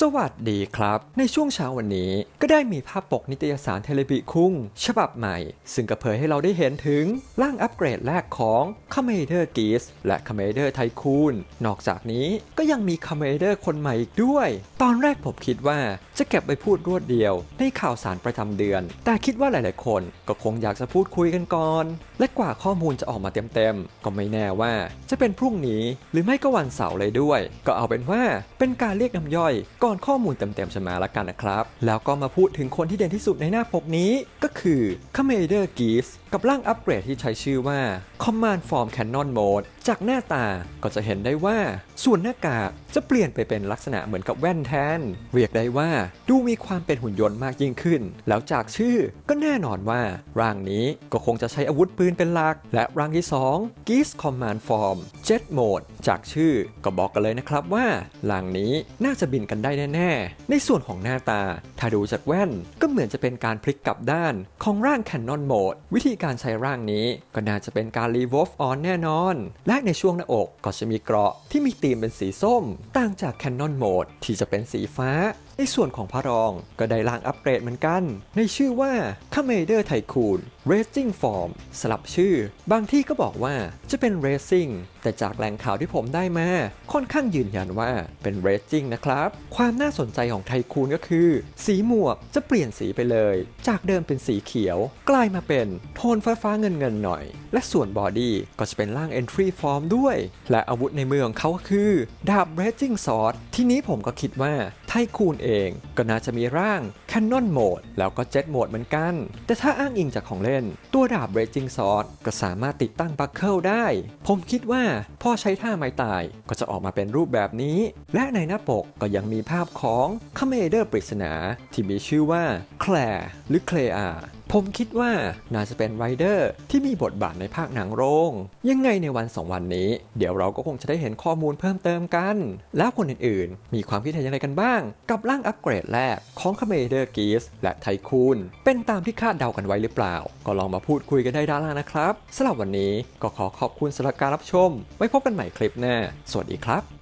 สวัสดีครับ ในช่วงเช้าวันนี้ก็ได้มีภาพปกนิตยสารเทเลบิคุ้ง ฉบับใหม่ ซึ่งก็เผยให้เราได้เห็นถึงร่างอัปเกรดแรกของคาเมเดอร์กีสและคาเมเดอร์ไทคูนนอกจากนี้ก็ยังมีคาเมเดอร์คนใหม่อีกด้วย ตอนแรกผมคิดว่าจะเก็บไปพูดรวดเดียว ในข่าวสารประจำเดือน แต่คิดว่าหลายๆ คนก็คงอยากจะพูดคุยกันก่อน และกว่าข้อมูลจะออกมาเต็มๆก็ไม่แน่ว่า จะเป็นพรุ่งนี้หรือไม่ก็วันเสาร์เลยด้วย ก็เอาเป็นว่าเป็นการเรียกน้ำย่อยก่อนข้อมูลเต็มๆจะมาละกันนะครับ แล้วก็มาพูดถึงคนที่เด่นที่สุดในหน้าปกนี้ ก็คือ c o m m a n d e r g i f s กับร่างอัปเกรดที่ใช้ชื่อว่า Command Form Cannon Mode จากหน้าตาก็จะเห็นได้ว่า ส่วนหน้ากากจะเปลี่ยนไปเป็นลักษณะเหมือนกับแว่นแทน เรียกได้ว่าดูมีความเป็นหุ่นยนต์มากยิ่งขึ้น แล้วจากชื่อก็แน่นอนว่า ร่างนี้ก็คงจะใช้อาวุธปืนเป็นหลัก และร่างที่ 2 g i s Command Form Jet Mode จากชื่อก็บอกกันเลยนะครับว่าร่างนี้น่าจะบินกันได้แน่ ๆ ในส่วนของหน้าตา ถ้าดูจากแว่นก็เหมือนจะเป็นการพลิกกลับด้านของร่าง Cannon Mode วิธีการใช้ร่างนี้ก็น่าจะเป็นการ Revolve On แน่นอน และในช่วงหน้าอกก็จะมีเกราะที่มีธีมเป็นสีส้ม ต่างจาก Cannon Mode ที่จะเป็นสีฟ้า ในส่วนของพระรองก็ได้ร่างอัปเกรดเหมือนกัน ในชื่อว่า c a m a d e r Tycoon Racing Form สลับชื่อ บางที่ก็บอกว่าจะเป็น Racing แต่จากแหล่งข่าวที่ผมได้มา ค่อนข้างยืนยันว่าเป็น Racing นะครับ ความน่าสนใจของไทคูนก็คือ สีหมวกจะเปลี่ยนสีไปเลย จากเดิมเป็นสีเขียว กลายมาเป็นโทนฟ้าฟ้าเงินเงินๆหน่อย และส่วนบอดี้ก็จะเป็นร่าง Entry Form ด้วย และอาวุธในมือของเขาก็คือ ดาบ Raging Sword ทีนี้ผมก็คิดว่า ไทคูนเองก็น่าจะมีร่าง Cannon Mode แล้วก็ Jet Mode เหมือนกัน แต่ถ้าอ้างอิงจากของเล่น ตัวดาบ Raging Sword ก็สามารถติดตั้งบัคเกิลได้ ผมคิดว่าพอใช้ท่าไม้ตายก็จะออกมาเป็นรูปแบบนี้ และในหน้าปกก็ยังมีภาพของคาเมเดอร์ปริศนาที่มีชื่อว่าแคลร์หรือเคลอา ผมคิดว่าน่าจะเป็นไรเดอร์ที่มีบทบาทในภาคหนังโรง ยังไงในวันสองวันนี้ เดี๋ยวเราก็คงจะได้เห็นข้อมูลเพิ่มเติมกัน แล้วคนอื่นๆ มีความคิดเห็นอย่างไรกันบ้าง กับร่างอัปเกรดแรกของคาเมเดอร์กีสและไทคูนเป็นตามที่คาดเดากันไว้หรือเปล่า ก็ลองมาพูดคุยกันได้ด้านล่างนะครับสำหรับวันนี้ก็ขอขอบคุณสำหรับการรับชม ไว้พบกันใหม่คลิปหน้าสวัสดีครับ